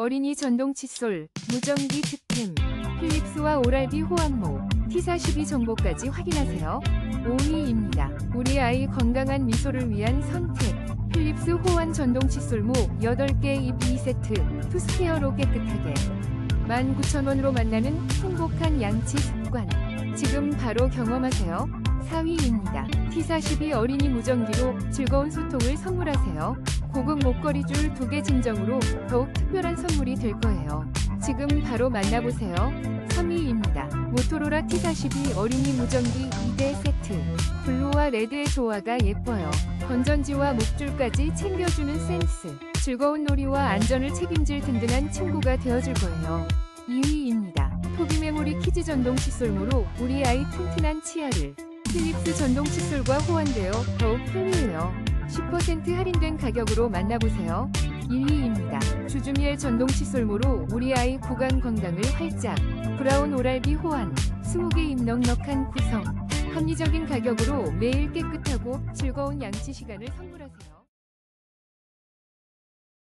어린이 전동 칫솔, 무전기 득템, 필립스와 오랄비 호환모, T42 정보까지 확인하세요. 5위입니다. 우리 아이 건강한 미소를 위한 선택. 필립스 호환 전동 칫솔모 8개 입 2세트, 투스케어로 깨끗하게. 19,000원으로 만나는 행복한 양치 습관. 지금 바로 경험하세요. 4위입니다. T42 어린이 무전기로 즐거운 소통을 선물하세요. 고급 목걸이 줄 2개 증정으로 더욱 특별한 선물이 될 거예요. 지금 바로 만나보세요. 3위입니다. 모토로라 T42 어린이 무전기 2대 세트. 블루와 레드의 조화가 예뻐요. 건전지와 목줄까지 챙겨주는 센스. 즐거운 놀이와 안전을 책임질 든든한 친구가 되어줄 거예요. 2위입니다. 토비 메모리 키즈 전동 칫솔모로 우리 아이 튼튼한 치아를. 필립스 전동 칫솔과 호환되어 더욱 편리해요. 10% 할인된 가격으로 만나보세요. 1위입니다. 주주미엘 전동 칫솔모로 우리 아이 구강 건강을 활짝. 브라운 오랄비 호환. 20개 입 넉넉한 구성. 합리적인 가격으로 매일 깨끗하고 즐거운 양치 시간을 선물하세요.